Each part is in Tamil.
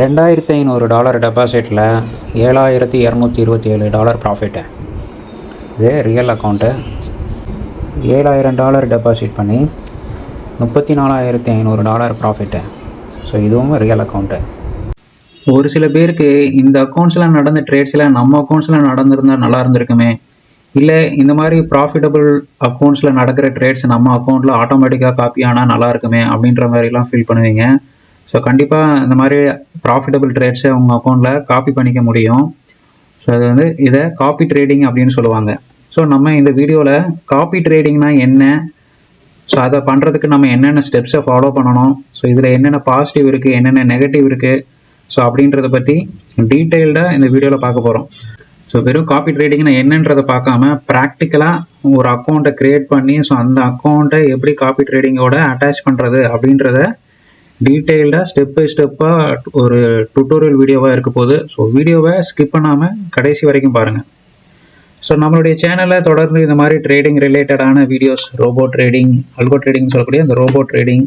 ரெண்டாயிரத்தி ஐநூறு டாலர் டெபாசிட்டில் ஏழாயிரத்தி இரநூத்தி இருபத்தி ஏழு டாலர் ப்ராஃபிட்டு இது ரியல் அக்கௌண்ட்டு ஏழாயிரம் டாலர் டெபாசிட் பண்ணி முப்பத்தி நாலாயிரத்தி ஐநூறு டாலர் ப்ராஃபிட்டு ஸோ இதுவும் ரியல் அக்கௌண்ட்டு ஒரு சில பேருக்கு இந்த அக்கௌண்ட்ஸில் நடந்த ட்ரேட்ஸில் நம்ம அக்கௌண்ட்ஸில் நடந்திருந்தா நல்லா இருந்திருக்குமே. இல்லை இந்த மாதிரி ப்ராஃபிட்டபிள் அக்கௌண்ட்ஸில் நடக்கிற ட்ரேட்ஸ் நம்ம அக்கௌண்ட்டில் ஆட்டோமேட்டிக்காக காப்பி ஆனால் நல்லா இருக்குமே அப்படின்ற மாதிரிலாம் ஃபீல் பண்ணுவீங்க. ஸோ கண்டிப்பாக இந்த மாதிரி ப்ராஃபிட்டபிள் ட்ரேட்ஸை உங்கள் அக்கௌண்ட்டில் காப்பி பண்ணிக்க முடியும். ஸோ அது வந்து இதை காப்பி ட்ரேடிங் அப்படின்னு சொல்லுவாங்க. ஸோ நம்ம இந்த வீடியோவில் காப்பி ட்ரேடிங்னா என்ன? ஸோ அதை பண்ணுறதுக்கு நம்ம என்னென்ன ஸ்டெப்ஸை ஃபாலோ பண்ணணும்? ஸோ இதில் என்னென்ன பாசிட்டிவ் இருக்குது என்னென்ன நெகட்டிவ் இருக்குது ஸோ அப்படின்றத பற்றி டீட்டெயில்டாக இந்த வீடியோவில் பார்க்க போகிறோம் ஸோ வெறும் காப்பி ட்ரேடிங்னா என்னன்றதை பார்க்காம ப்ராக்டிக்கலாக ஒரு அக்கௌண்ட்டை க்ரியேட் பண்ணி ஸோ அந்த அக்கௌண்ட்டை எப்படி காப்பி ட்ரேடிங்கோட அட்டாச் பண்ணுறது அப்படின்றத டீட்டெயில்டாக ஸ்டெப் பை ஸ்டெப்பாக ஒரு டுட்டோரியல் வீடியோவாக இருக்க போகுது. ஸோ வீடியோவை ஸ்கிப் பண்ணாமல் கடைசி வரைக்கும் பாருங்கள் ஸோ நம்மளுடைய சேனலில் தொடர்ந்து இந்த மாதிரி ட்ரேடிங் ரிலேட்டடான videos robo trading algo trading சொல்லக்கூடிய அந்த robo trading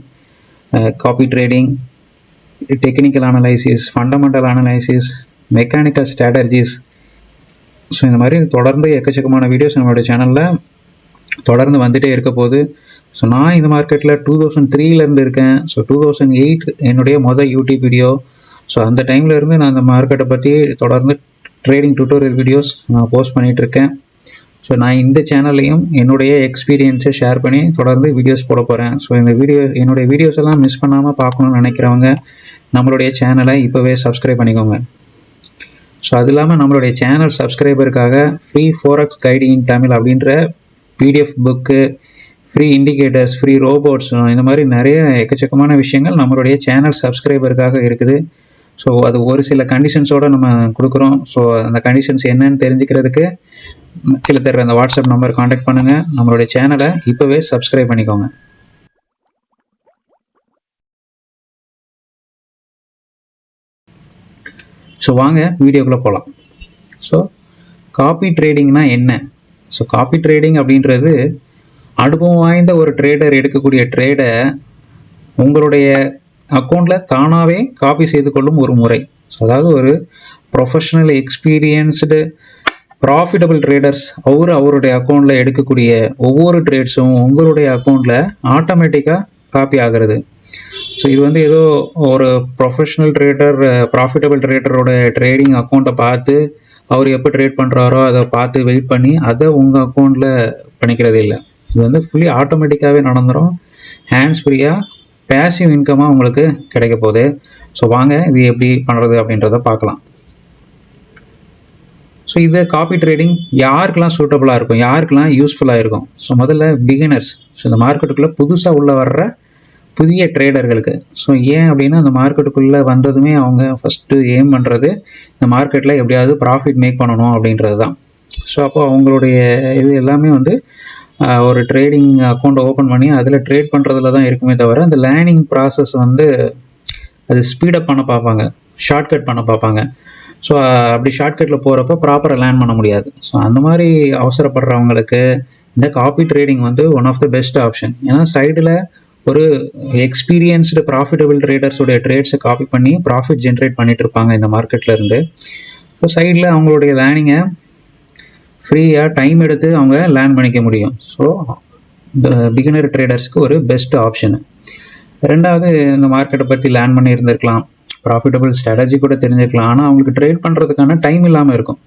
copy trading technical analysis fundamental analysis mechanical strategies so இந்த மாதிரி தொடர்ந்து எக்கச்சக்கமான வீடியோஸ் நம்மளுடைய சேனலில் தொடர்ந்து வந்துகிட்டே இருக்க போது ஸோ நான் இந்த மார்க்கெட்டில் டூ தௌசண்ட் த்ரீலேருந்து இருக்கேன். ஸோ டூ தௌசண்ட் எயிட் என்னுடைய மொதல் யூடியூப் வீடியோ ஸோ அந்த டைமில் இருந்து நான் அந்த மார்க்கெட்டை பற்றி தொடர்ந்து ட்ரேடிங் டியூட்டோரியல் வீடியோஸ் நான் போஸ்ட் பண்ணிகிட்ருக்கேன் இருக்கேன். ஸோ நான் இந்த சேனல்லையும் என்னுடைய எக்ஸ்பீரியன்ஸை ஷேர் பண்ணி தொடர்ந்து வீடியோஸ் போட போகிறேன் ஸோ இந்த வீடியோ என்னுடைய வீடியோஸ் எல்லாம் மிஸ் பண்ணாமல் பார்க்கணும்னு நினைக்கிறவங்க நம்மளுடைய சேனலை இப்போவே சப்ஸ்கிரைப் பண்ணிக்கோங்க. ஸோ அது இல்லாமல் நம்மளுடைய channel சப்ஸ்கிரைபருக்காக free forex guiding in Tamil அப்படின்ற PDF book free indicators free robots இந்த மாதிரி நிறைய எக்கச்சக்கமான விஷயங்கள் நம்மளுடைய சேனல் சப்ஸ்கிரைபருக்காக இருக்குது. ஸோ அது ஒரு சில கண்டிஷன்ஸோடு நம்ம கொடுக்குறோம். ஸோ அந்த கண்டிஷன்ஸ் என்னன்னு தெரிஞ்சுக்கிறதுக்கு கீழே தர்ற அந்த வாட்ஸ்அப் நம்பர் காண்டாக்ட் பண்ணுங்கள் நம்மளுடைய சேனலை இப்போவே சப்ஸ்கிரைப் பண்ணிக்கோங்க. ஸோ வாங்க வீடியோக்குள்ளே போகலாம் ஸோ காப்பி ட்ரேடிங்னா என்ன? ஸோ காப்பி ட்ரேடிங் அப்படின்றது அனுபவம் வாய்ந்த ஒரு ட்ரேடர் எடுக்கக்கூடிய ட்ரேடை உங்களுடைய அக்கௌண்ட்டில் தானாகவே காப்பி செய்து கொள்ளும் ஒரு முறை. ஸோ அதாவது ஒரு ப்ரொஃபஷனல் எக்ஸ்பீரியன்ஸ்டு ப்ராஃபிட்டபிள் ட்ரேடர்ஸ் அவர் அவருடைய அக்கௌண்ட்டில் எடுக்கக்கூடிய ஒவ்வொரு ட்ரேட்ஸும் உங்களுடைய அக்கௌண்ட்டில் ஆட்டோமேட்டிக்காக காப்பி ஆகிறது. ஸோ இது வந்து ஏதோ ஒரு ப்ரொஃபஷனல் ட்ரேடர் ப்ராஃபிட்டபிள் ட்ரேடரோட ட்ரேடிங் அக்கௌண்ட்டை பார்த்து அவர் எப்போ ட்ரேட் பண்ணுறாரோ அதை பார்த்து வெயிட் பண்ணி அதை உங்கள் அக்கௌண்ட்டில் பண்ணிக்கிறது இல்லை. இது வந்து ஃபுல்லி ஆட்டோமேட்டிக்காகவே நடந்துடும் ஹேண்ட்ஸ் ஃப்ரீயாக பேசிவ் இன்கமாக உங்களுக்கு கிடைக்க போகுது. ஸோ வாங்க இது எப்படி பண்ணுறது அப்படின்றத பார்க்கலாம். ஸோ இது காப்பி ட்ரேடிங் யாருக்கெல்லாம் சூட்டபுளாக இருக்கும்? யாருக்கெல்லாம் யூஸ்ஃபுல்லாக இருக்கும்? ஸோ முதல்ல பிகினர்ஸ் ஸோ இந்த மார்க்கெட்டுக்குள்ளே புதுசாக உள்ளே வர்ற புதிய ட்ரேடர்களுக்கு ஸோ ஏன் அப்படின்னா அந்த மார்க்கெட்டுக்குள்ளே வந்ததுமே அவங்க ஃபஸ்ட்டு ஏம் பண்ணுறது இந்த மார்க்கெட்டில் எப்படியாவது ப்ராஃபிட் மேக் பண்ணணும் அப்படின்றது தான் ஸோ அப்போ அவங்களுடைய இது எல்லாமே வந்து ஒரு ட்ரேடிங் அக்கௌண்ட் ஓப்பன் பண்ணி அதில் ட்ரேட் பண்ணுறதுல தான் இருக்குமே தவிர அந்த லேர்னிங் ப்ராசஸ் வந்து அது ஸ்பீடப் பண்ண பார்ப்பாங்க. ஷார்ட்கட் பண்ண பார்ப்பாங்க. ஸோ அப்படி ஷார்ட்கட்டில் போகிறப்ப ப்ராப்பராக லேர்ன் பண்ண முடியாது. ஸோ அந்த மாதிரி அவசரப்படுறவங்களுக்கு இந்த காப்பி ட்ரேடிங் வந்து one of the best option ஏன்னா சைடில் ஒரு எக்ஸ்பீரியன்ஸ்டு ப்ராஃபிட்டபிள் ட்ரேடர்ஸோடைய ட்ரேட்ஸை காப்பி பண்ணி ப்ராஃபிட் ஜென்ரேட் பண்ணிட்டு இருப்பாங்க இந்த மார்க்கெட்லேருந்து ஸோ சைடில் அவங்களுடைய லேர்னிங்கை ஃப்ரீயாக டைம் எடுத்து அவங்க லேர்ன் பண்ணிக்க முடியும். ஸோ பிகினர் ட்ரேடர்ஸ்க்கு ஒரு பெஸ்ட் ஆப்ஷனு ரெண்டாவது இந்த மார்க்கெட்டை பற்றி லேர்ன் பண்ணி இருந்திருக்கலாம் ப்ராஃபிட்டபிள் ஸ்ட்ராட்டஜி கூட தெரிஞ்சிருக்கலாம். ஆனால் அவங்களுக்கு ட்ரேட் பண்ணுறதுக்கான டைம் இல்லாமல் இருக்கும்.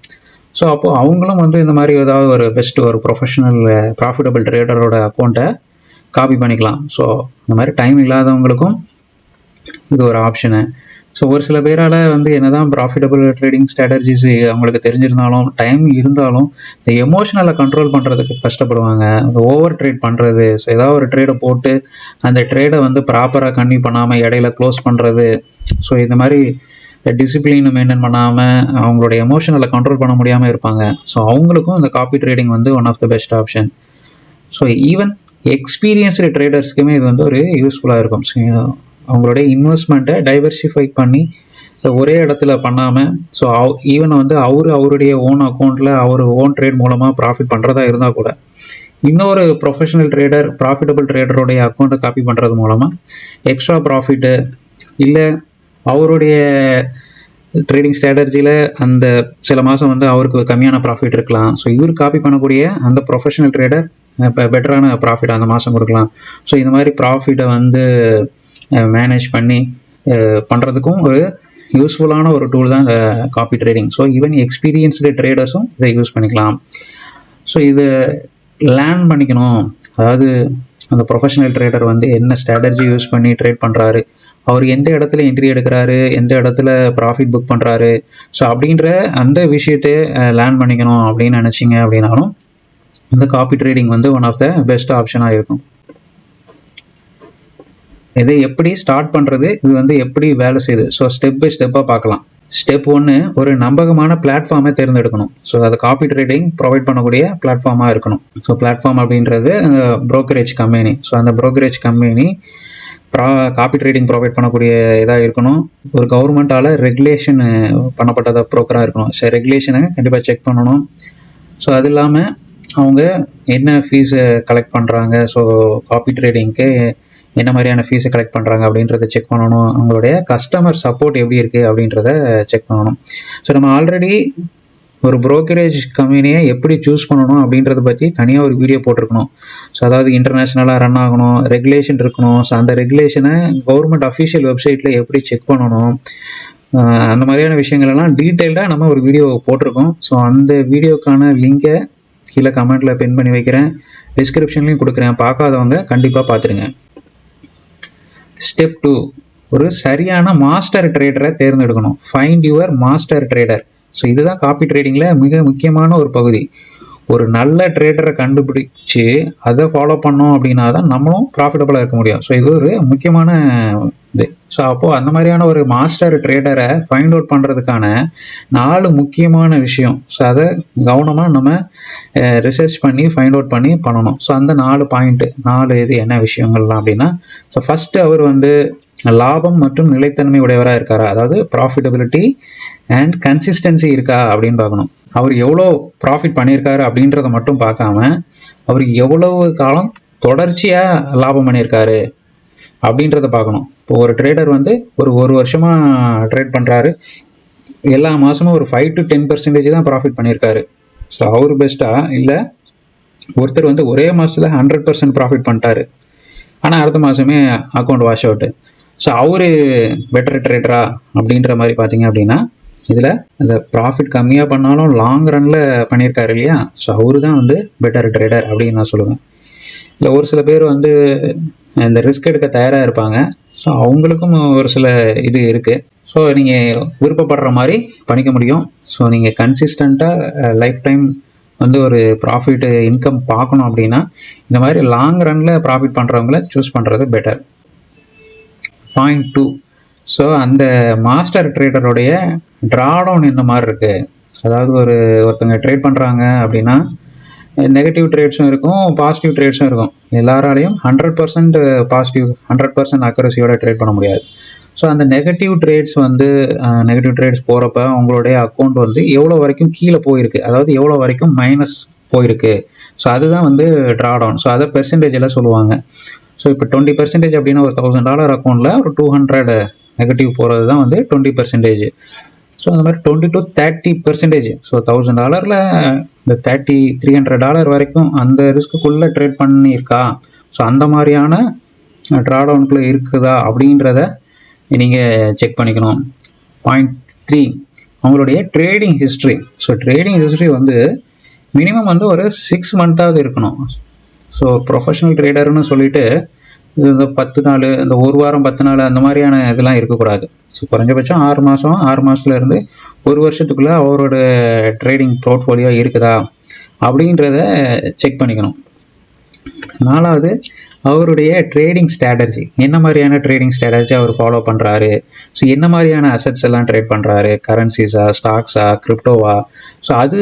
ஸோ அப்போது அவங்களும் வந்து இந்த மாதிரி ஏதாவது ஒரு பெஸ்ட் ஒரு ப்ரொஃபஷனல் ப்ராஃபிட்டபிள் ட்ரேடரோட அக்கௌண்ட்டை காப்பி பண்ணிக்கலாம். ஸோ இந்த மாதிரி டைம் இல்லாதவங்களுக்கும் இது ஒரு ஆப்ஷனு ஸோ ஒரு சில பேரால் வந்து என்னதான் ப்ராஃபிட்டபிள் ட்ரேடிங் ஸ்ட்ராட்டஜிஸ் அவங்களுக்கு தெரிஞ்சிருந்தாலும் டைம் இருந்தாலும் இந்த எமோஷனலை கண்ட்ரோல் பண்ணுறதுக்கு கஷ்டப்படுவாங்க. ஓவர் ட்ரேட் பண்ணுறது ஸோ ஏதாவது ஒரு ட்ரேடை போட்டு அந்த ட்ரேடை வந்து ப்ராப்பராக கன்னியூ பண்ணாமல் இடையில க்ளோஸ் பண்ணுறது ஸோ இந்த மாதிரி டிசிப்ளின் மெயின்டைன் பண்ணாமல் அவங்களோட எமோஷனலை கண்ட்ரோல் பண்ண முடியாமல் இருப்பாங்க. ஸோ அவங்களுக்கும் இந்த காப்பி ட்ரேடிங் வந்து one of the best option so even experienced ட்ரேடர்ஸ்க்குமே இது வந்து ஒரு யூஸ்ஃபுல்லாக இருக்கும். அவங்களுடைய இன்வெஸ்ட்மெண்ட்டை டைவர்சிஃபை பண்ணி ஒரே இடத்துல பண்ணாமல் ஸோ அவ் ஈவன் வந்து அவர் அவருடைய ஓன் அக்கௌண்ட்டில் அவர் ஓன் ட்ரேட் மூலமாக ப்ராஃபிட் பண்ணுறதா இருந்தால் கூட இன்னொரு ப்ரொஃபஷனல் ட்ரேடர் ப்ராஃபிட்டபிள் ட்ரேடருடைய அக்கௌண்ட்டை காப்பி பண்ணுறது மூலமாக எக்ஸ்ட்ரா ப்ராஃபிட்டு இல்லை அவருடைய ட்ரேடிங் ஸ்ட்ராட்டஜியில் அந்த சில மாதம் வந்து அவருக்கு கம்மியான ப்ராஃபிட் இருக்கலாம். ஸோ இவர் காப்பி பண்ணக்கூடிய அந்த ப்ரொஃபஷனல் ட்ரேடர் இப்போ பெட்டரான ப்ராஃபிட் அந்த மாதம் கொடுக்கலாம். ஸோ இந்த மாதிரி ப்ராஃபிட்டை வந்து மேனேஜ் பண்ணி பண்ணுறதுக்கும் ஒரு யூஸ்ஃபுல்லான ஒரு டூல் தான் இந்த copy trading so even experienced ட்ரேடர்ஸும் இதை யூஸ் பண்ணிக்கலாம். ஸோ இது லேர்ன் பண்ணிக்கணும். அதாவது அந்த ப்ரொஃபஷனல் ட்ரேடர் வந்து என்ன ஸ்ட்ராட்டஜி யூஸ் பண்ணி ட்ரேட் பண்ணுறாரு அவர் எந்த இடத்துல என்ட்ரி எடுக்கிறாரு எந்த இடத்துல ப்ராஃபிட் புக் பண்ணுறாரு ஸோ அப்படின்ற அந்த விஷயத்தை லேர்ன் பண்ணிக்கணும் அப்படின்னு நினச்சிங்க அப்படின்னாலும் இந்த காப்பி ட்ரேடிங் வந்து ஒன் ஆஃப் த பெஸ்ட் ஆப்ஷனாக இருக்கும். இதை எப்படி ஸ்டார்ட் பண்ணுறது இது வந்து எப்படி வேலை செய்யுது. ஸோ ஸ்டெப் பை ஸ்டெப்பாக பார்க்கலாம். ஸ்டெப் ஒன்று ஒரு நம்பகமான பிளாட்ஃபார்மை தேர்ந்தெடுக்கணும். ஸோ அது காப்பி ட்ரேடிங் ப்ரொவைட் பண்ணக்கூடிய பிளாட்ஃபார்மாக இருக்கணும். ஸோ பிளாட்ஃபார்ம் அப்படின்றது ப்ரோக்கரேஜ் கம்பெனி ஸோ அந்த ப்ரோக்கரேஜ் கம்பெனி ப்ரா காப்பி ட்ரேடிங் ப்ரொவைட் பண்ணக்கூடிய இதாக இருக்கணும். ஒரு கவர்மெண்ட்டால் ரெகுலேஷன் பண்ணப்பட்டதாக ப்ரோக்கராக இருக்கணும். ஸோ ரெகுலேஷனை கண்டிப்பாக செக் பண்ணணும். ஸோ அது இல்லாமல் அவங்க என்ன ஃபீஸை கலெக்ட் பண்ணுறாங்க ஸோ காப்பி ட்ரேடிங்க்கு என்ன மாதிரியான ஃபீஸை கலெக்ட் பண்ணுறாங்க அப்படின்றத செக் பண்ணணும். அவங்களுடைய கஸ்டமர் சப்போர்ட் எப்படி இருக்குது அப்படின்றத செக் பண்ணணும். ஸோ நம்ம ஆல்ரெடி ஒரு ப்ரோக்கரேஜ் கம்பெனியை எப்படி சூஸ் பண்ணணும் அப்படின்றத பற்றி தனியாக ஒரு வீடியோ போட்டிருக்கணும். ஸோ அதாவது இன்டர்நேஷ்னலாக ரன் ஆகணும் ரெகுலேஷன் இருக்கணும். ஸோ அந்த ரெகுலேஷனை கவர்மெண்ட் அஃபிஷியல் வெப்சைட்டில் எப்படி செக் பண்ணணும்? அந்த மாதிரியான விஷயங்கள்லாம் டீட்டெயில்டாக நம்ம ஒரு வீடியோ போட்டிருக்கோம். ஸோ அந்த வீடியோக்கான லிங்கை கீழே கமெண்ட்டில் பின் பண்ணி வைக்கிறேன். டிஸ்கிரிப்ஷன்லையும் கொடுக்குறேன். பார்க்காதவங்க கண்டிப்பாக பார்த்துருங்க. ஸ்டெப் டூ ஒரு சரியான மாஸ்டர் ட்ரேடரை தேர்ந்தெடுக்கணும். Find your master trader so இதுதான் காப்பி ட்ரேடிங்கில் மிக முக்கியமான ஒரு பகுதி. ஒரு நல்ல ட்ரேடரை கண்டுபிடிச்சு அதை ஃபாலோ பண்ணோம் அப்படின்னா தான் நம்மளும் ப்ராஃபிட்டபுளாக இருக்க முடியும். ஸோ இது ஒரு முக்கியமான இது. ஸோ அப்போது அந்த மாதிரியான ஒரு மாஸ்டர் ட்ரேடரை ஃபைண்ட் அவுட் பண்ணுறதுக்கான நாலு முக்கியமான விஷயம். ஸோ அதை கவனமாக நம்ம ரிசர்ச் பண்ணி ஃபைண்ட் அவுட் பண்ணி பண்ணணும். ஸோ அந்த நாலு பாயிண்ட்டு நாலு இது என்ன விஷயங்கள்லாம் அப்படின்னா ஸோ ஃபஸ்ட்டு அவர் வந்து லாபம் மற்றும் நிலைத்தன்மை உடையவராக இருக்காரா? அதாவது ப்ராஃபிட்டபிலிட்டி அண்ட் கன்சிஸ்டன்சி இருக்கா அப்படின்னு பார்க்கணும். அவர் எவ்வளோ ப்ராஃபிட் பண்ணியிருக்காரு அப்படின்றத மட்டும் பார்க்காம அவர் எவ்வளவு காலம் தொடர்ச்சியாக லாபம் பண்ணியிருக்காரு அப்படின்றத பார்க்கணும். இப்போ ஒரு ட்ரேடர் வந்து ஒரு ஒரு வருஷமாக ட்ரேட் பண்ணுறாரு எல்லா மாதமும் ஒரு ஃபைவ் டு டென் பர்சன்டேஜ் தான் ப்ராஃபிட் பண்ணியிருக்காரு. ஸோ அவர் பெஸ்ட்டாக இல்லை ஒருத்தர் வந்து ஒரே மாதத்தில் ஹண்ட்ரட் பர்சன்ட் ப்ராஃபிட் பண்ணிட்டாரு. ஆனால் அடுத்த மாதமே அக்கௌண்ட் வாஷ் அவுட்டு ஸோ அவர் பெட்டர் ட்ரேடரா அப்படின்ற மாதிரி பார்த்தீங்க அப்படின்னா இதில் அந்த ப்ராஃபிட் கம்மியாக பண்ணாலும் லாங் ரனில் பண்ணியிருக்காரு இல்லையா? ஸோ அவரு தான் வந்து பெட்டர் ட்ரேடர் அப்படின்னு நான் சொல்லுவேன். இல்லை ஒரு சில பேர் வந்து இந்த ரிஸ்க் எடுக்க தயாராக இருப்பாங்க. ஸோ அவங்களுக்கும் ஒரு சில இது இருக்குது ஸோ நீங்கள் விருப்பப்படுற மாதிரி பண்ணிக்க முடியும். ஸோ நீங்கள் கன்சிஸ்டண்ட்டாக லைஃப் டைம் வந்து ஒரு ப்ராஃபிட் இன்கம் பார்க்கணும் அப்படின்னா இந்த மாதிரி லாங் ரனில் ப்ராஃபிட் பண்ணுறவங்கள சூஸ் பண்ணுறது பெட்டர் பாயிண்ட் டூ ஸோ அந்த மாஸ்டர் ட்ரேடருடைய ட்ராடவுன் இந்த மாதிரி இருக்குது அதாவது ஒரு ஒருத்தங்க ட்ரேட் பண்ணுறாங்க அப்படின்னா நெகட்டிவ் ட்ரேட்ஸும் இருக்கும் பாசிட்டிவ் ட்ரேட்ஸும் இருக்கும். எல்லாராலையும் hundred percent positive hundred percent அக்கரசியோட trade பண்ண முடியாது. ஸோ அந்த நெகட்டிவ் ட்ரேட்ஸ் வந்து நெகட்டிவ் ட்ரேட்ஸ் போகிறப்ப உங்களுடைய அக்கௌண்ட் வந்து எவ்வளோ வரைக்கும் கீழே போயிருக்கு? அதாவது எவ்வளோ வரைக்கும் மைனஸ் போயிருக்கு? ஸோ அதுதான் வந்து ட்ராடவுன் ஸோ அதை பெர்சன்டேஜில் எல்லாம் சொல்லுவாங்க. ஸோ இப்போ டுவெண்ட்டி பர்சன்டேஜ் அப்படின்னா ஒரு தௌசண்ட் டாலர் அக்கௌண்ட்டில் ஒரு டூ ஹண்ட்ரட் நெகட்டிவ் போகிறது தான் வந்து டுவெண்ட்டி பர்சன்டேஜ் ஸோ அந்த மாதிரி twenty to thirty percentage so thousand டாலரில் இந்த தேர்ட்டி த்ரீ ஹண்ட்ரட் டாலர் வரைக்கும் அந்த ரிஸ்க்குள்ளே ட்ரேட் பண்ணியிருக்கா? ஸோ அந்த மாதிரியான ட்ராடவுனுக்குள்ளே இருக்குதா அப்படின்றத நீங்கள் செக் பண்ணிக்கணும். பாயிண்ட் த்ரீ அவங்களுடைய trading history so trading history வந்து மினிமம் வந்து ஒரு சிக்ஸ் மந்த்தாவது இருக்கணும். ஸோ ப்ரொஃபஷனல் ட்ரேடர்னு சொல்லிட்டு இந்த பத்து நாள் இந்த ஒரு வாரம் பத்து நாள் அந்த மாதிரியான இதெல்லாம் இருக்கக்கூடாது. ஸோ குறைஞ்சபட்சம் ஆறு மாதம் ஆறு மாதத்துலேருந்து ஒரு வருஷத்துக்குள்ளே அவரோட ட்ரேடிங் போர்ட்ஃபோலியோ இருக்குதா அப்படின்றத செக் பண்ணிக்கணும். நாலாவது அவருடைய ட்ரேடிங் ஸ்ட்ராட்டஜி என்ன மாதிரியான ட்ரேடிங் ஸ்ட்ராட்டஜி அவர் ஃபாலோ பண்ணுறாரு ஸோ என்ன மாதிரியான அசட்ஸ் எல்லாம் ட்ரேட் பண்ணுறாரு கரன்சிஸா ஸ்டாக்ஸா கிரிப்டோவா ஸோ அது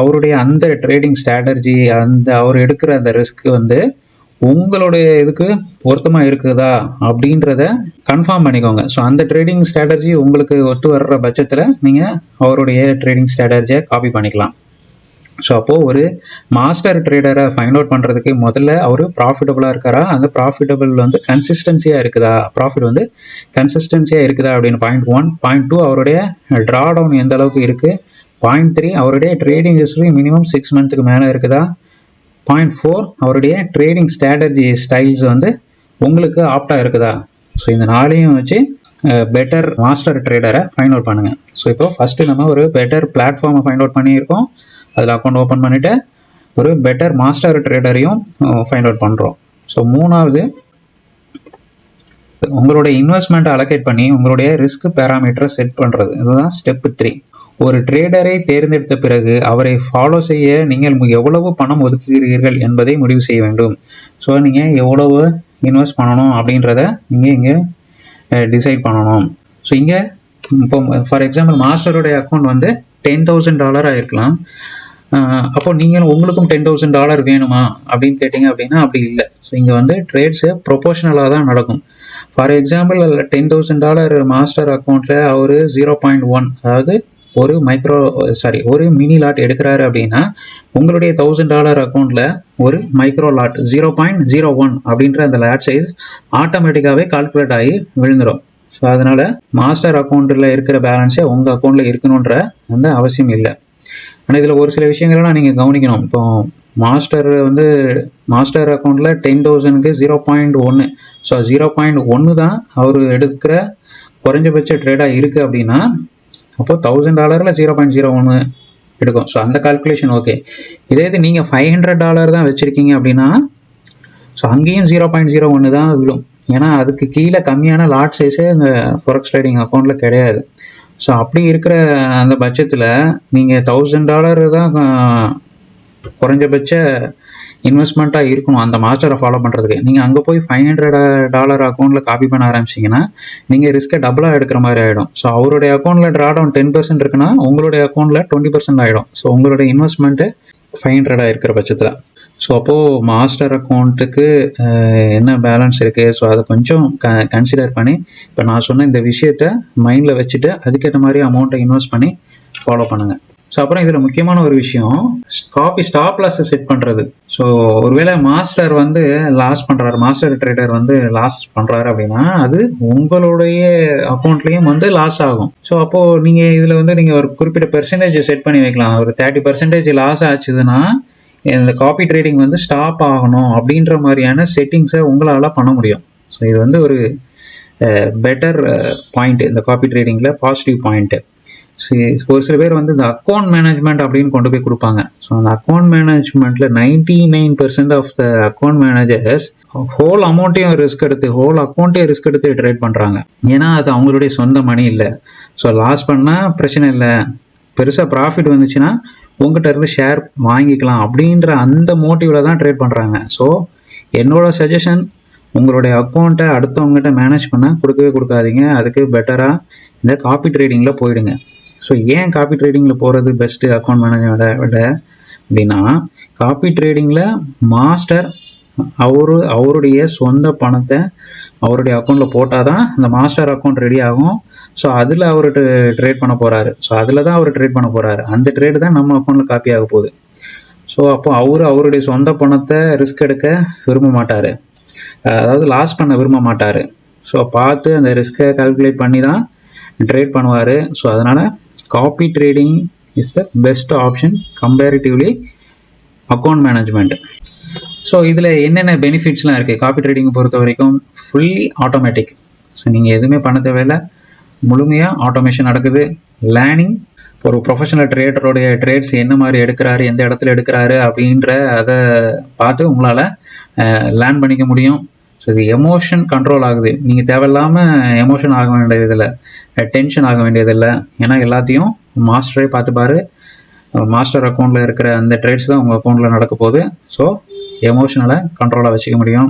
அவருடைய அந்த ட்ரேடிங் ஸ்ட்ராட்டஜி அந்த அவர் எடுக்கிற அந்த ரிஸ்க் வந்து உங்களுடைய இதுக்கு பொருத்தமாக இருக்குதா? அப்படின்றத கன்ஃபார்ம் பண்ணிக்கோங்க. ஸோ அந்த ட்ரேடிங் ஸ்ட்ராட்டஜி உங்களுக்கு ஒத்து வர்ற பட்சத்தில் நீங்கள் அவருடைய ட்ரேடிங் ஸ்ட்ராட்டஜியை காப்பி பண்ணிக்கலாம். ஸோ அப்போது ஒரு மாஸ்டர் ட்ரேடரை ஃபைண்ட் அவுட் பண்ணுறதுக்கு முதல்ல அவர் ப்ராஃபிட்டபுளாக இருக்காரா? அந்த ப்ராஃபிட்டபிள் வந்து கன்சிஸ்டன்சியாக இருக்குதா? ப்ராஃபிட் வந்து கன்சிஸ்டன்சியாக இருக்குதா அப்படின்னு பாயிண்ட் ஒன் பாயிண்ட் டூ அவருடைய ட்ரா டவுன் எந்த அளவுக்கு இருக்குது பாயிண்ட் த்ரீ அவருடைய ட்ரேடிங் ஹிஸ்ட்ரி மினிமம் சிக்ஸ் மந்த்துக்கு மேலே இருக்குதா? பாயிண்ட் ஃபோர் அவருடைய ட்ரேடிங் ஸ்ட்ராட்டஜி ஸ்டைல்ஸ் வந்து உங்களுக்கு ஆப்டாக இருக்குதா? ஸோ இந்த நாளையும் வச்சு பெட்டர் மாஸ்டர் ட்ரேடரை ஃபைண்ட் அவுட் பண்ணுங்கள் ஸோ இப்போ ஃபஸ்ட்டு நம்ம ஒரு பெட்டர் பிளாட்ஃபார்மை ஃபைண்ட் அவுட் பண்ணியிருக்கோம். அதில் அக்கௌண்ட் ஓப்பன் பண்ணிவிட்டு ஒரு பெட்டர் மாஸ்டர் ட்ரேடரையும் ஃபைண்ட் அவுட் பண்ணுறோம் ஸோ மூணாவது உங்களுடைய இன்வெஸ்ட்மெண்ட்டை அலோகேட் பண்ணி உங்களுடைய ரிஸ்க் பேராமீட்டரை செட் பண்ணுறது இதுதான் ஸ்டெப் த்ரீ ஒரு ட்ரேடரை தேர்ந்தெடுத்த பிறகு அவரை ஃபாலோ செய்ய நீங்கள் எவ்வளவு பணம் ஒதுக்குகிறீர்கள் என்பதை முடிவு செய்ய வேண்டும். ஸோ நீங்கள் எவ்வளவு இன்வெஸ்ட் பண்ணணும் அப்படின்றத நீங்கள் இங்கே டிசைட் பண்ணணும். ஸோ இங்கே இப்போ ஃபார் எக்ஸாம்பிள் மாஸ்டருடைய அக்கௌண்ட் வந்து டென் தௌசண்ட் டாலராக இருக்கலாம். அப்போ நீங்கள் உங்களுக்கும் டென் தௌசண்ட் டாலர் வேணுமா? அப்படின்னு கேட்டிங்க அப்படின்னா அப்படி இல்லை. ஸோ இங்கே வந்து ட்ரேட்ஸு ப்ரொபோஷனலாக தான் நடக்கும். For example ten thousand dollar master அக்கௌண்ட்டில் அவர் ஜீரோ பாயிண்ட் ஒன் அதாவது ஒரு மைக்ரோ சாரி ஒரு மினி லாட் எடுக்கிறாரு அப்படின்னா உங்களுடைய தௌசண்ட் டாலர் அக்கௌண்ட்டில் ஒரு micro lot zero point zero one அப்படின்ற அந்த லாட் சைஸ் ஆட்டோமேட்டிக்காகவே கால்குலேட் ஆகி விழுந்துடும் ஸோ அதனால் மாஸ்டர் அக்கௌண்ட்டில் இருக்கிற பேலன்ஸே உங்கள் அக்கௌண்ட்டில் இருக்கணுன்ற அந்த அவசியம் இல்லை. ஆனால் இதில் ஒரு சில விஷயங்கள்லாம் நீங்கள் கவனிக்கணும். இப்போ மாஸ்டர் வந்து மாஸ்டர் அக்கௌண்ட்டில் டென் தௌசண்ட்க்கு ஜீரோ பாயிண்ட் ஒன்று ஸோ ஜீரோ பாயிண்ட் ஒன்று தான் அவர் எடுக்கிற குறைஞ்சபட்ச ட்ரேடாக இருக்குது அப்படின்னா அப்போ தௌசண்ட் டாலரில் ஜீரோ பாயிண்ட் ஜீரோ ஒன்று எடுக்கும். ஸோ அந்த கால்குலேஷன் ஓகே இதே இது நீங்கள் ஃபைவ் ஹண்ட்ரட் டாலர் தான் வச்சுருக்கீங்க அப்படின்னா ஸோ அங்கேயும் ஜீரோ பாயிண்ட் ஜீரோ ஒன்று தான் விழும். ஏன்னா அதுக்கு கீழே கம்மியான லாட் சைஸே இந்த ஃபொரக்ஸ் ட்ரேடிங் அக்கௌண்ட்டில் கிடையாது. ஸோ அப்படி இருக்கிற அந்த பட்சத்தில் நீங்கள் தௌசண்ட் டாலர் தான் குறைஞ்சபட்ச இன்வெஸ்ட்மெண்ட்டாக இருக்கணும் அந்த மாஸ்டரை ஃபாலோ பண்ணுறதுக்கு நீங்கள் அங்கே போய் ஃபைவ் ஹண்ட்ரட் டாலர் அக்கௌண்ட்டில் காப்பி பண்ண ஆரம்பிச்சிங்கன்னா நீங்கள் ரிஸ்க்கை டபுளாக எடுக்கிற மாதிரி ஆகிடும் ஸோ அவருடைய அக்கௌண்ட்டில் ட்ரா டவுன் டென் பர்சன்ட் இருக்குன்னா உங்களுடைய அக்கௌண்ட்டில் டுவெண்ட்டி பர்சன்ட் ஆகிடும் ஸோ உங்களுடைய இன்வெஸ்ட்மெண்ட்டு ஃபைவ் ஹண்ட்ரடாக இருக்கிற பட்சத்தில். ஸோ அப்போது மாஸ்டர் அக்கௌண்ட்டுக்கு என்ன பேலன்ஸ் இருக்குது ஸோ அதை கொஞ்சம் க கன்சிடர் பண்ணி இப்போ நான் சொன்ன இந்த விஷயத்த மைண்டில் வச்சுட்டு அதுக்கேற்ற மாதிரி அமௌண்ட்டை இன்வெஸ்ட் பண்ணி ஃபாலோ பண்ணுங்கள் ஸோ அப்புறம் இதில் முக்கியமான ஒரு விஷயம் காப்பி ஸ்டாப் லாஸை செட் பண்ணுறது ஸோ ஒருவேளை மாஸ்டர் வந்து லாஸ் பண்ணுறாரு மாஸ்டர் ட்ரேடர் வந்து லாஸ் பண்ணுறாரு அப்படின்னா அது உங்களுடைய அக்கௌண்ட்லேயும் வந்து லாஸ் ஆகும். ஸோ அப்போது நீங்கள் இதில் வந்து நீங்கள் ஒரு குறிப்பிட்ட பெர்சன்டேஜ் செட் பண்ணி வைக்கலாம். ஒரு தேர்ட்டி பர்சன்டேஜ் லாஸ் ஆச்சுதுன்னா இந்த காப்பி ட்ரேடிங் வந்து ஸ்டாப் ஆகணும் அப்படின்ற மாதிரியான செட்டிங்ஸை உங்களால் பண்ண முடியும். ஸோ இது வந்து ஒரு பெட்டர் பாயிண்ட் இந்த காப்பி ட்ரேடிங்கில் பாசிட்டிவ் பாயிண்ட்டு ஒரு சில பேர் வந்து இந்த அக்கௌண்ட் மேனேஜ்மெண்ட் அப்படின்னு கொண்டு போய் கொடுப்பாங்க. ஸோ அந்த account மேனேஜ்மெண்ட்ல ninety nine percent of the account managers whole அமௌண்ட்டையும் risk எடுத்து ஹோல் அக்கௌண்ட்டையும் ரிஸ்க் எடுத்து ட்ரேட் பண்ணுறாங்க ஏன்னா அது அவங்களுடைய சொந்த மணி இல்லை. ஸோ லாஸ் பண்ணால் பிரச்சனை இல்லை. பெருசாக ப்ராஃபிட் வந்துச்சுன்னா உங்ககிட்ட இருந்து ஷேர் வாங்கிக்கலாம் அப்படின்ற அந்த மோட்டிவில் தான் ட்ரேட் பண்ணுறாங்க ஸோ என்னோட சஜஷன் உங்களுடைய அக்கௌண்ட்டை அடுத்தவங்ககிட்ட மேனேஜ் பண்ண கொடுக்கவே கொடுக்காதீங்க. அதுக்கு பெட்டராக இந்த காப்பி ட்ரேடிங்கில் போயிடுங்க. ஸோ ஏன் காப்பி ட்ரேடிங்கில் போகிறது பெஸ்ட்டு அக்கௌண்ட் மேனேஜரோட விட அப்படின்னா காப்பி ட்ரேடிங்கில் மாஸ்டர் அவரு அவருடைய சொந்த பணத்தை அவருடைய அக்கௌண்ட்டில் போட்டால் தான் அந்த மாஸ்டர் அக்கௌண்ட் ரெடி ஆகும். ஸோ அதில் அவர் ட்ரேட் பண்ண போகிறாரு ஸோ அதில் தான் அவர் ட்ரேட் பண்ண போகிறாரு அந்த ட்ரேடு தான் நம்ம அக்கௌண்ட்டில் காப்பி ஆக போகுது. ஸோ அப்போ அவர் அவருடைய சொந்த பணத்தை ரிஸ்க் எடுக்க விரும்ப மாட்டார். அதாவது லாஸ் பண்ண விரும்ப மாட்டார். ஸோ பார்த்து அந்த ரிஸ்க்கை கால்குலேட் பண்ணி தான் ட்ரேட் பண்ணுவார். ஸோ அதனால் copy trading is the best option comparatively account management so இதில் என்னென்ன பெனிஃபிட்ஸ்லாம் இருக்குது காப்பி ட்ரேடிங் பொறுத்த வரைக்கும் ஃபுல்லி ஆட்டோமேட்டிக் ஸோ நீங்கள் எதுவுமே பண்ண தேவையில்லை. முழுமையாக ஆட்டோமேஷன் நடக்குது. லேர்னிங் ஒரு ப்ரொஃபஷனல் ட்ரேடருடைய ட்ரேட்ஸ் என்ன மாதிரி எடுக்கிறாரு எந்த இடத்துல எடுக்கிறாரு அப்படின்ற அதை பார்த்து உங்களால் லேர்ன் பண்ணிக்க முடியும். ஸோ இது எமோஷன் கண்ட்ரோல் ஆகுது. நீங்கள் தேவையில்லாமல் எமோஷன் ஆக வேண்டியதில்லை. டென்ஷன் ஆக வேண்டியதில்லை. ஏன்னா எல்லாத்தையும் மாஸ்டரே பார்த்துப்பாரு. மாஸ்டர் அக்கௌண்ட்டில் இருக்கிற அந்த ட்ரேட்ஸ் தான் உங்கள் அக்கௌண்ட்டில் நடக்க போகுது. ஸோ எமோஷனலை கண்ட்ரோலாக வச்சுக்க முடியும்.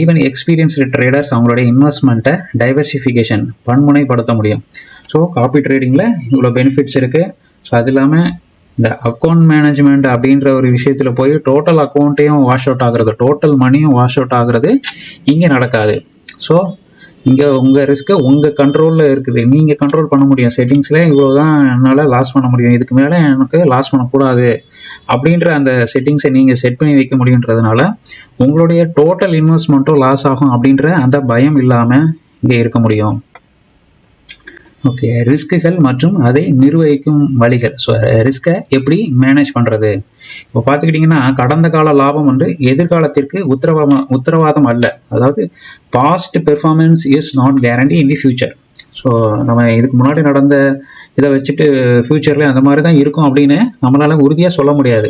ஈவன் எக்ஸ்பீரியன்ஸ்டு ட்ரேடர்ஸ் அவங்களுடைய இன்வெஸ்ட்மெண்ட்டை டைவர்சிஃபிகேஷன் பன்முனைப்படுத்த முடியும். ஸோ காப்பி ட்ரேடிங்கில் இவ்வளோ பெனிஃபிட்ஸ் இருக்குது ஸோ அது இல்லாமல் இந்த அக்கௌண்ட் மேனேஜ்மெண்ட் அப்படின்ற ஒரு விஷயத்தில் போய் டோட்டல் அக்கௌண்ட்டையும் வாஷ் அவுட் ஆகுறது டோட்டல் மணியும் வாஷ் அவுட் ஆகுறது இங்கே நடக்காது. ஸோ இங்கே உங்கள் ரிஸ்க்கு உங்கள் கண்ட்ரோலில் இருக்குது. நீங்கள் கண்ட்ரோல் பண்ண முடியும். செட்டிங்ஸில் இவ்வளோ தான் என்னால் லாஸ் பண்ண முடியும். இதுக்கு மேலே எனக்கு லாஸ் பண்ணக்கூடாது. அப்படின்ற அந்த செட்டிங்ஸை நீங்கள் செட் பண்ணி வைக்க முடியுன்றதுனால உங்களுடைய டோட்டல் இன்வெஸ்ட்மெண்ட்டும் லாஸ் ஆகும் அப்படின்ற அந்த பயம் இல்லாமல் இங்கே இருக்க முடியும். ஓகே ரிஸ்க்குகள் மற்றும் அதை நிர்வகிக்கும் வழிகள். ஸோ ரிஸ்க்கை எப்படி மேனேஜ் பண்ணுறது இப்போ பார்த்துக்கிட்டிங்கன்னா கடந்த கால லாபம் வந்து எதிர்காலத்திற்கு உத்தரவாதம் உத்தரவாதம் அல்ல. அதாவது past performance is not guarantee in the future so நம்ம இதுக்கு முன்னாடி நடந்த இதை வச்சுட்டு ஃப்யூச்சரில் அந்த மாதிரி தான் இருக்கும் அப்படின்னு நம்மளால உறுதியாக சொல்ல முடியாது.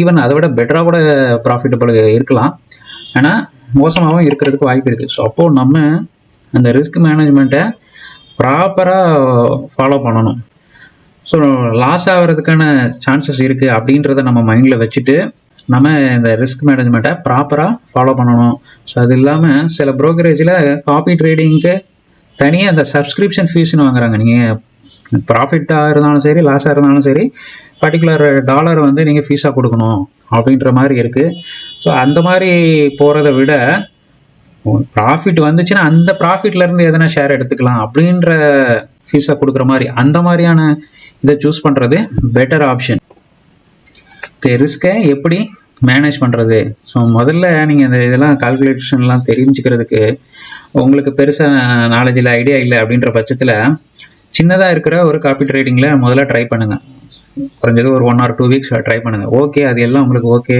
ஈவன் அதை விட பெட்டராக கூட ப்ராஃபிட்டபிள் இருக்கலாம். ஆனால் மோசமாகவும் இருக்கிறதுக்கு வாய்ப்பு இருக்குது ஸோ அப்போது நம்ம அந்த ரிஸ்க் மேனேஜ்மெண்ட்டை ப்ராப்பராக ஃபாலோ பண்ணணும். ஸோ லாஸ் ஆகிறதுக்கான சான்சஸ் இருக்குது அப்படின்றத நம்ம மைண்டில் வச்சுட்டு நம்ம இந்த ரிஸ்க் மேனேஜ்மெண்ட்டை ப்ராப்பராக ஃபாலோ பண்ணணும். ஸோ அது இல்லாமல் சில ப்ரோக்கரேஜில் காப்பி ட்ரேடிங்க்கு தனியாக அந்த சப்ஸ்கிரிப்ஷன் ஃபீஸ்னு வாங்குறாங்க. நீங்கள் ப்ராஃபிட்டாக இருந்தாலும் சரி லாஸாக இருந்தாலும் சரி பர்டிகுலர் டாலர் வந்து நீங்கள் ஃபீஸாக கொடுக்கணும் அப்படின்ற மாதிரி இருக்குது ஸோ அந்த மாதிரி போகிறத விட ப்ராஃபிட் வந்துச்சுன்னா அந்த ப்ராஃபிட்ல இருந்து எதனா ஷேர் எடுத்துக்கலாம் அப்படின்ற ஃபீஸாக கொடுக்குற மாதிரி அந்த மாதிரியான இதை சூஸ் பண்ணுறது பெட்டர் ஆப்ஷன் ஓகே ரிஸ்க்கை எப்படி மேனேஜ் பண்ணுறது ஸோ முதல்ல நீங்கள் இந்த இதெல்லாம் கால்குலேஷன்லாம் தெரிஞ்சுக்கிறதுக்கு உங்களுக்கு பெருசாக நாலேஜ் ஐடியா இல்லை அப்படின்ற பட்சத்தில் சின்னதாக இருக்கிற ஒரு காப்பி ட்ரேடிங்கில் முதல்ல ட்ரை பண்ணுங்கள் குறைஞ்சது ஒரு one or two weeks try பண்ணுங்கள் ஓகே அது எல்லாம் உங்களுக்கு ஓகே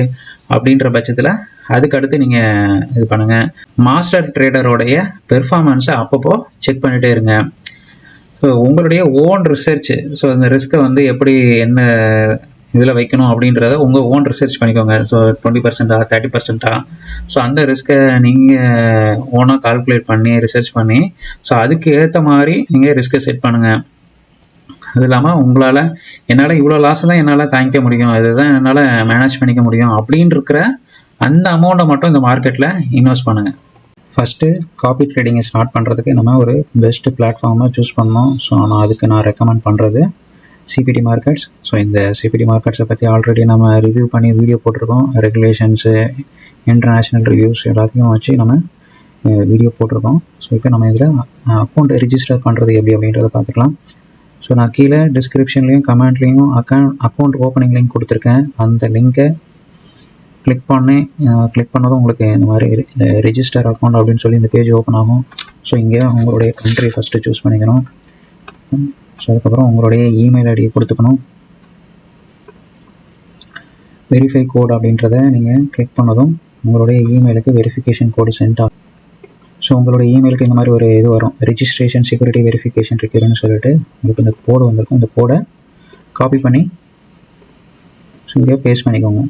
அப்படின்ற பட்சத்தில் அதுக்கடுத்து நீங்கள் இது பண்ணுங்கள் மாஸ்டர் ட்ரேடரோடைய பெர்ஃபார்மன்ஸை அப்பப்போ செக் பண்ணிகிட்டே இருங்க. ஸோ உங்களுடைய ஓன் ரிசர்ச் ஸோ இந்த ரிஸ்க்கை வந்து எப்படி என்ன இதில் வைக்கணும் அப்படின்றத உங்கள் ஓன் ரிசர்ச் பண்ணிக்கோங்க. ஸோ டுவெண்ட்டி பர்சன்டா தேர்ட்டி பர்சென்ட்டா ஸோ அந்த ரிஸ்க்கை நீங்கள் ஓனாக கால்குலேட் பண்ணி ரிசர்ச் பண்ணி ஸோ அதுக்கு ஏற்ற மாதிரி நீங்கள் ரிஸ்க்கை செட் பண்ணுங்கள் அது இல்லாமல் உங்களால் என்னால் இவ்வளோ லாஸ் தான் என்னால் தாங்கிக்க முடியும். இதுதான் என்னால் மேனேஜ் பண்ணிக்க முடியும் அப்படின்னு இருக்கிற அந்த அமௌண்ட்டை மட்டும் இந்த மார்க்கெட்டில் இன்வெஸ்ட் பண்ணுங்கள் ஃபஸ்ட்டு காப்பி ட்ரேடிங்கை ஸ்டார்ட் பண்ணுறதுக்கு நம்ம ஒரு பெஸ்ட் பிளாட்ஃபார்மை சூஸ் பண்ணோம் ஸோ நான் அதுக்கு நான் ரெக்கமெண்ட் பண்ணுறது சிபிடி மார்க்கெட்ஸ் ஸோ இந்த சிபிடி மார்க்கெட்ஸை பற்றி ஆல்ரெடி நம்ம ரிவ்யூ பண்ணி வீடியோ போட்டிருக்கோம். ரெகுலேஷன்ஸு இன்டர்நேஷ்னல் ரிவ்யூஸ் எல்லாத்தையும் வச்சு நம்ம வீடியோ போட்டிருக்கோம். ஸோ இப்போ நம்ம இதில் அக்கௌண்ட் ரிஜிஸ்டர் பண்ணுறது எப்படி அப்படின்றத பார்த்துக்கலாம். ஸோ நான் கீழே டிஸ்கிரிப்ஷன்லேயும் கமெண்ட்லேயும் அக்கௌண்ட் அக்கௌண்ட் ஓப்பனிங் லிங்க் கொடுத்துருக்கேன். அந்த லிங்கை கிளிக் பண்ணி கிளிக் பண்ணதும் உங்களுக்கு இந்த மாதிரி ரிஜிஸ்டர் அக்கௌண்ட் அப்படின்னு சொல்லி இந்த பேஜ் ஓப்பன் ஆகும். ஸோ இங்கே உங்களுடைய கண்ட்ரி ஃபஸ்ட்டு சூஸ் பண்ணிக்கணும். ஸோ அதுக்கப்புறம் உங்களுடைய இமெயில் ஐடியை கொடுத்துக்கணும். வெரிஃபை கோட் அப்படின்றத நீங்கள் கிளிக் பண்ணதும் உங்களுடைய இமெயிலுக்கு வெரிஃபிகேஷன் கோடு சென்ட் ஆகும். ஸோ உங்களோட இமெயிலுக்கு இந்த மாதிரி ஒரு இது வரும். ரிஜிஸ்ட்ரேஷன் செக்யூரிட்டி வெரிஃபிகேஷன் ரிக்யூர்னு சொல்லிட்டு உங்களுக்கு இந்த கோடு வந்திருக்கும். இந்த கோடை காப்பி பண்ணி ஸோ இங்கே பேஸ்ட் பண்ணிக்கோங்க.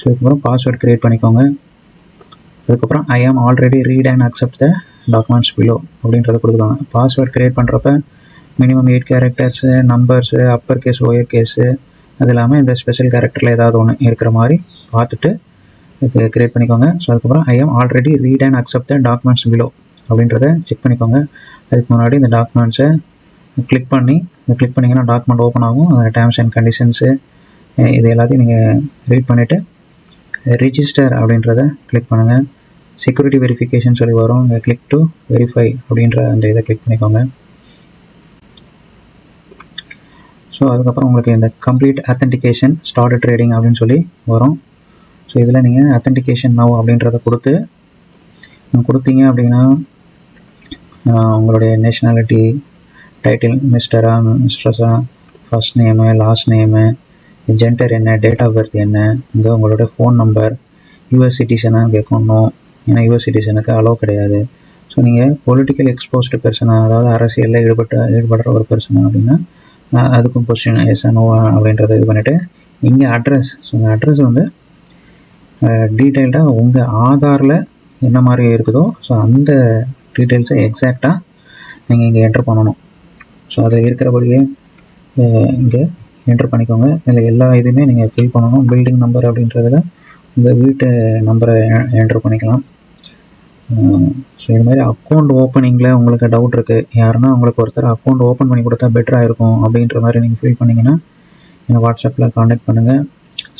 ஸோ அதுக்கப்புறம் பாஸ்வேர்ட் க்ரியேட் பண்ணிக்கோங்க. அதுக்கப்புறம் I am already read and accept the documents below அப்படின்றத கொடுத்துருவாங்க பாஸ்வேர்ட் க்ரியேட் பண்ணுறப்ப minimum eight characters numbers upper case lower case அது இல்லாமல் இந்த ஸ்பெஷல் கேரக்டரில் ஏதாவது ஒன்று இருக்கிற மாதிரி பார்த்துட்டு க்ரியேட் பண்ணிக்கோங்க. ஸோ அதுக்கப்புறம் I am already read and accept the documents below அப்படின்றத செக் பண்ணிக்கோங்க. அதுக்கு முன்னாடி இந்த டாக்குமெண்ட்ஸை கிளிக் பண்ணி கிளிக் பண்ணிங்கன்னா டாக்குமெண்ட் ஓப்பன் ஆகும். டேர்ம்ஸ் அண்ட் கண்டிஷன்ஸு இது எல்லாத்தையும் நீங்கள் ரீட் பண்ணிவிட்டு ரிஜிஸ்டர் அப்படின்றத கிளிக் பண்ணுங்கள் செக்யூரிட்டி வெரிஃபிகேஷன் சொல்லி வரும். இங்கே கிளிக் டு வெரிஃபை அப்படின்ற அந்த இதை கிளிக் பண்ணிக்கோங்க. ஸோ அதுக்கப்புறம் உங்களுக்கு இந்த கம்ப்ளீட் அத்தன்டிகேஷன் ஸ்டார்ட் ட்ரேடிங் அப்படின்னு சொல்லி வரும். ஸோ இதில் நீங்கள் அத்தன்டிகேஷன் நவ் அப்படின்றத கொடுத்து கொடுத்தீங்க அப்படின்னா உங்களுடைய நேஷ்னாலிட்டி டைட்டில் மிஸ்டரா மிஸ்ட்ரஸா first name last name gender என்ன டேட் ஆஃப் பர்த் என்ன இங்கே உங்களோட ஃபோன் நம்பர் யூஎஸ் சிட்டிசனாக கேட்கணும். ஏன்னா யூஎஸ் சிட்டிசனுக்கு அலோவ் கிடையாது. ஸோ நீங்கள் பொலிட்டிக்கல் எக்ஸ்போஸ்டு பர்சனாக அதாவது அரசியலில் ஈடுபட்ட ஈடுபடுற ஒரு பர்சன் அப்படின்னா அதுக்கும் கொஸ்டின் எஸ் நோவா அப்படின்றத இது பண்ணிவிட்டு இங்கே அட்ரஸ் ஸோ இந்த அட்ரஸ் வந்து டீட்டெயில்டாக உங்கள் ஆதாரில் என்ன மாதிரி இருக்குதோ ஸோ அந்த டீட்டெயில்ஸை எக்ஸாக்டாக நீங்கள் இங்கே என்ட்ரு பண்ணணும். ஸோ அதில் இருக்கிறபடியே இங்கே என்ட்ரு பண்ணிக்கோங்க. இதில் எல்லா இதுவுமே நீங்கள் ஃபில் பண்ணணும். பில்டிங் நம்பர் அப்படின்றதுல உங்கள் வீட்டு நம்பரை என்ட்ரு பண்ணிக்கலாம். ஸோ இது மாதிரி அக்கௌண்ட் ஓப்பனிங்கில் உங்களுக்கு டவுட் இருக்குது யாருன்னா உங்களுக்கு ஒருத்தர் அக்கௌண்ட் ஓப்பன் பண்ணி கொடுத்தா பெட்டராக இருக்கும் அப்படின்ற மாதிரி நீங்கள் ஃபீல் பண்ணிங்கன்னா என்னை வாட்ஸ்அப்பில் காண்டாக்ட் பண்ணுங்கள்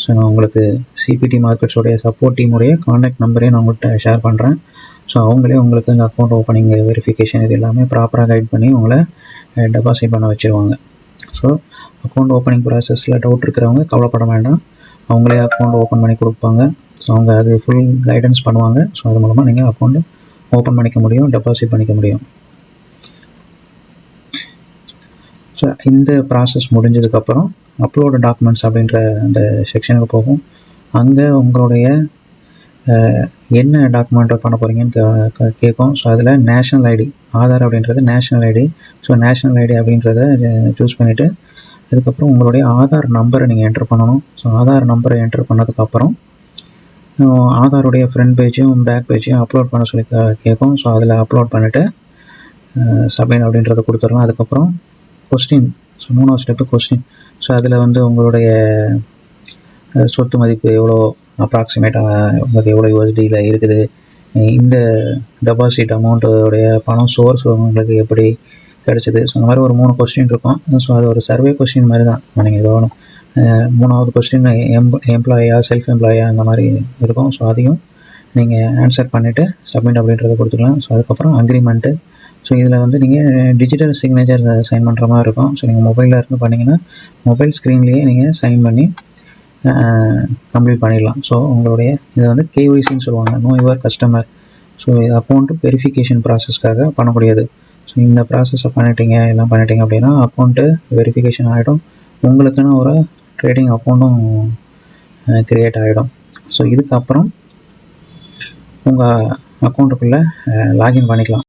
ஸோ நான் உங்களுக்கு சிபிடி மார்க்கெட்ஸோடைய சப்போர்ட் டீமுடைய காண்டாக்ட் நம்பரே நான் உங்கள்கிட்ட ஷேர் பண்ணுறேன் ஸோ அவங்களே உங்களுக்கு இந்த அக்கௌண்ட் ஓப்பனிங் வெரிஃபிகேஷன் இது எல்லாமே ப்ராப்பராக கைட் பண்ணி உங்களை டெபாசிட் பண்ண வச்சுருவாங்க. ஸோ அக்கௌண்ட் ஓப்பனிங் ப்ராசஸில் டவுட் இருக்கிறவங்க கவலைப்பட வேண்டாம். அவங்களே அக்கௌண்ட் ஓப்பன் பண்ணி கொடுப்பாங்க. ஸோ அவங்க அது ஃபுல் கைடன்ஸ் பண்ணுவாங்க. ஸோ அது மூலமாக நீங்கள் அக்கௌண்ட் ஓப்பன் பண்ணிக்க முடியும் டெபாசிட் பண்ணிக்க முடியும். ஸோ இந்த ப்ராசஸ் முடிஞ்சதுக்கப்புறம் அப்லோடு டாக்குமெண்ட்ஸ் அப்படின்ற அந்த செக்ஷனுக்கு போகும். அங்கே உங்களுடைய என்ன டாக்குமெண்ட் பண்ண போகிறீங்கன்னு கே- கேட்கும். ஸோ அதில் நேஷ்னல் ஐடி ஆதார் அப்படின்றது national ID so national ID அப்படின்றத சூஸ் பண்ணிவிட்டு அதுக்கப்புறம் உங்களுடைய ஆதார் நம்பரை நீங்கள் என்டர் பண்ணணும். ஸோ ஆதார் நம்பரை என்டர் பண்ணதுக்கப்புறம் ஆதாருடைய ஃப்ரண்ட் பேஜையும் பேக் பேஜையும் அப்லோட் பண்ண சொல்லி கேட்கும். ஸோ அதில் அப்லோட் பண்ணிவிட்டு சப்மிட் அப்படின்றத கொடுத்துடலாம். அதுக்கப்புறம் கொஸ்டின் ஸோ மூணாவது ஸ்டெப்பு கொஸ்டின் ஸோ அதில் வந்து உங்களுடைய சொத்து மதிப்பு எவ்வளோ அப்ராக்சிமேட்டாக உங்களுக்கு எவ்வளோ யூஎஸ்டியில் இருக்குது? இந்த டெபாசிட் அமௌண்ட்டோடைய பணம் சோர்ஸ் உங்களுக்கு எப்படி கிடச்சிது? ஸோ அந்த மாதிரி ஒரு மூணு கொஸ்டின் இருக்கும். ஸோ அது ஒரு சர்வே கொஸ்டின் மாதிரி தான். நீங்கள் கவனம். மூணாவது கொஸ்டின் எம் எம்ப்ளாயா செல்ஃப் எம்ப்ளாயா அந்த மாதிரி இருக்கும். ஸோ அதையும் நீங்கள் ஆன்சர் பண்ணிவிட்டு சப்மிட் அப்படின்றத கொடுத்துக்கலாம். ஸோ அதுக்கப்புறம் அக்ரிமெண்ட்டு ஸோ இதில் வந்து நீங்கள் டிஜிட்டல் சிக்னேச்சர் சைன் பண்ணுற மாதிரி இருக்கும். ஸோ நீங்கள் மொபைலில் இருந்து பண்ணிங்கன்னா மொபைல் ஸ்க்ரீன்லேயே நீங்கள் சைன் பண்ணி கம்ப்ளீட் பண்ணிடலாம். ஸோ உங்களுடைய இது வந்து கேஒய்சின்னு சொல்லுவாங்க. நோ யுவர் கஸ்டமர் ஸோ இது அக்கௌண்ட்டு வெரிஃபிகேஷன் ப்ராசஸ்க்காக பண்ணக்கூடியது. ஸோ இந்த ப்ராசஸை பண்ணிட்டீங்க எல்லாம் பண்ணிட்டீங்க அப்படின்னா அக்கௌண்ட்டு வெரிஃபிகேஷன் ஆகிடும் உங்களுக்குன்னு ஒரு ட்ரேடிங் அக்கௌண்ட்டும் க்ரியேட் ஆகிடும் ஸோ இதுக்கப்புறம் உங்கள் அக்கௌண்ட்டுக்குள்ளே லாகின் பண்ணிக்கலாம்.